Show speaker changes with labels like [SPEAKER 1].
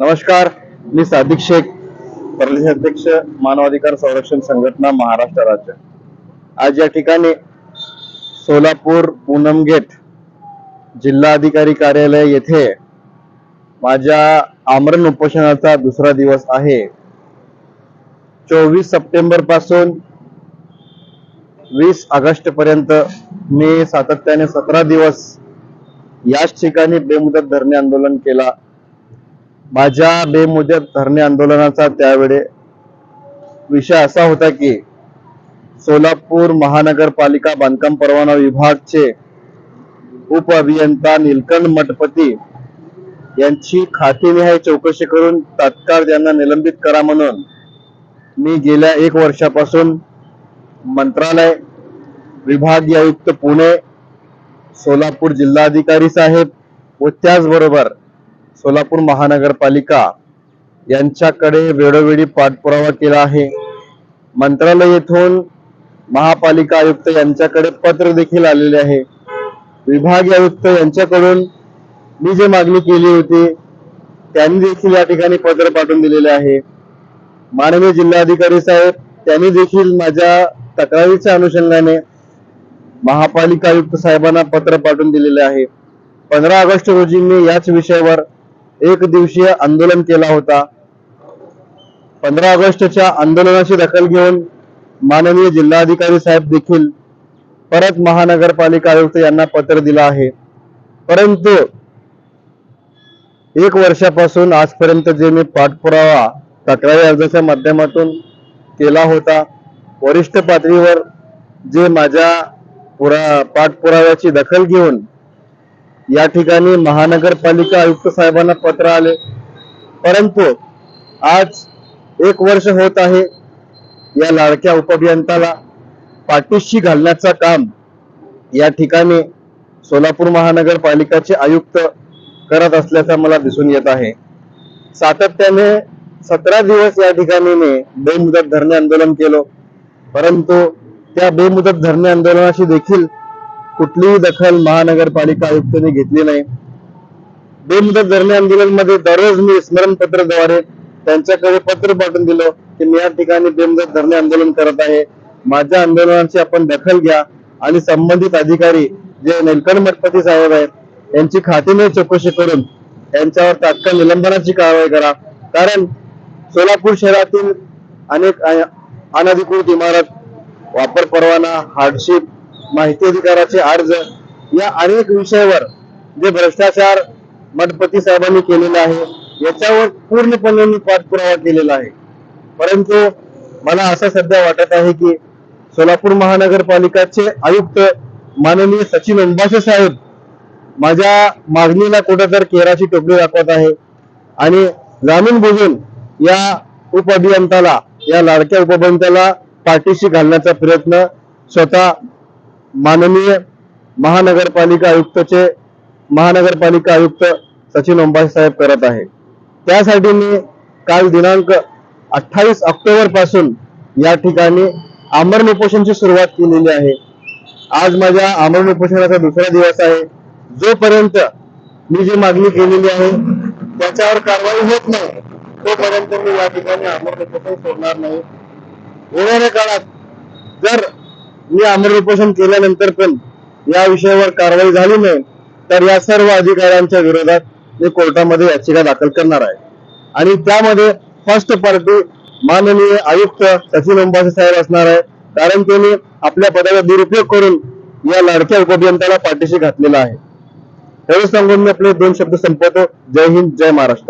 [SPEAKER 1] नमस्कार मी सादिक शेख प्रदेश अध्यक्ष मानवाधिकार संरक्षण संघटना महाराष्ट्र राज्य. आज या ठिकाणी सोलापूर पूनम गेट जिल्हाधिकारी कार्यालय येथे माझ्या आमरण उपोषणाचा दुसरा दिवस आहे. चोवीस सप्टेंबरपासून वीस ऑगस्ट पर्यंत मी सातत्याने सतरा दिवस याच ठिकाणी बेमुदत धरणे आंदोलन केला. माझ्या बेमुदत धरणे आंदोलनाचा त्यावेळे विषय असा होता की सोलापूर महानगरपालिका बांधकाम परवाना विभागचे उप अभियंता निलकंठ मठपती यांची खातेनिहाय चौकशी करून तात्काळ त्यांना निलंबित करा म्हणून मी गेल्या एक वर्षापासून मंत्रालय विभागीय आयुक्त पुणे सोलापूर जिल्हाधिकारी साहेब व त्याचबरोबर सोलापूर महानगरपालिका यांच्याकडे वेळोवेळी पाठपुरावा केला आहे. मंत्रालय येथून महापालिका आयुक्त यांच्याकडे पत्र देखील आलेले आहे. विभागीय आयुक्त यांच्याकडून मी जे मागणी केली होती त्यांनी देखील या ठिकाणी पत्र पाठवून दिलेले आहे. माननीय जिल्हाधिकारी साहेब त्यांनी देखील माझ्या तक्रारीच्या अनुषंगाने महापालिका आयुक्त साहेबांना पत्र पाठवून दिलेले आहे. पंधरा ऑगस्ट रोजी मी याच विषयावर एक दिवसीय आंदोलन केला होता. पंधरा ऑगस्टच्या आंदोलनाची दखल घेऊन माननीय जिल्हाधिकारी साहेब देखील परत महानगरपालिका आयुक्त यांना पत्र दिलं आहे. परंतु एक वर्षापासून आजपर्यंत जे मी पाठपुरावा तक्रारी अर्जाच्या माध्यमातून केला होता वरिष्ठ पातळीवर जे माझ्या पुरा पाठपुराव्याची दखल घेऊन या ठिकाणी महानगरपालिका आयुक्त साहेबांना पत्र आले. परंतु आज एक वर्ष होत आहे या लाडक्या उपअभियंताला पाठीशी घालण्याचं काम या ठिकाणी सोलापूर महानगरपालिकाचे आयुक्त करत असल्याचं मला दिसून येत आहे. सातत्याने सतरा दिवस या ठिकाणी मी बेमुदत धरणे आंदोलन केलं. परंतु त्या बेमुदत धरणे आंदोलनाशी देखील कुठलीही दखल महानगरपालिका आयुक्तांनी घेतली नाही. बेमुदत धरणे आंदोलनमध्ये दररोज मी स्मरणपत्राद्वारे त्यांच्याकडे पत्र पाठवून दिलं की मी या ठिकाणी बेमुदत धरणे आंदोलन करत आहे. माझ्या आंदोलनाची आपण दखल घ्या आणि संबंधित अधिकारी जे निलकंठ मठपती साहेब आहेत यांची खात्याने चौकशी करून यांच्यावर तात्काळ निलंबनाची कारवाई करा. कारण सोलापूर शहरातील अनेक अनधिकृत इमारत वापर परवाना हार्डशिप माहिती अधिकाराचे अर्ज या अनेक विषयावर जे भ्रष्टाचार मठपती साहेबांनी केलेला आहे याच्यावर पूर्णपणे मी पाठपुरावा केलेला आहे. परंतु मला असं सध्या वाटत आहे की सोलापूर महानगरपालिकाचे आयुक्त माननीय सचिन अंबाशे साहेब माझ्या मागणीला कुठेतरी केराची टोपली दाखवत आहे आणि जाणून बुजून या उप अभियंताला या लाडक्या उप पाठीशी घालण्याचा प्रयत्न स्वतः माननीय महानगरपालिका आयुक्तचे महानगरपालिका आयुक्त सचिन ओंबासे साहेब करत आहे. त्यासाठी मी काल दिनांक अठ्ठावीस ऑक्टोबरपासून या ठिकाणी आमरण उपोषणची सुरुवात केलेली आहे. आज माझ्या आमरण उपोषणाचा दुसरा दिवस आहे. जोपर्यंत मी जी मागणी केलेली आहे त्याच्यावर कारवाई होत नाही तोपर्यंत मी या ठिकाणी आमरण उपोषण सोडणार नाही. येणाऱ्या काळात जर मी आमरण उपोषण केल्यानंतर पण या विषयावर कारवाई झाली नाही तर या सर्व अधिकाऱ्यांच्या विरोधात मी कोर्टामध्ये याचिका दाखल करणार आहे. आणि त्यामध्ये फर्स्ट पार्टी माननीय आयुक्त सचिन अंबासे साहेब असणार आहे कारण त्यांनी आपल्या पदाचा दुरुपयोग करून या लाडक्या उपभियंत्याला पाठीशी घातलेला आहे. एवढं सांगून मी आपले दोन शब्द संपवतो. जय हिंद जय महाराष्ट्र.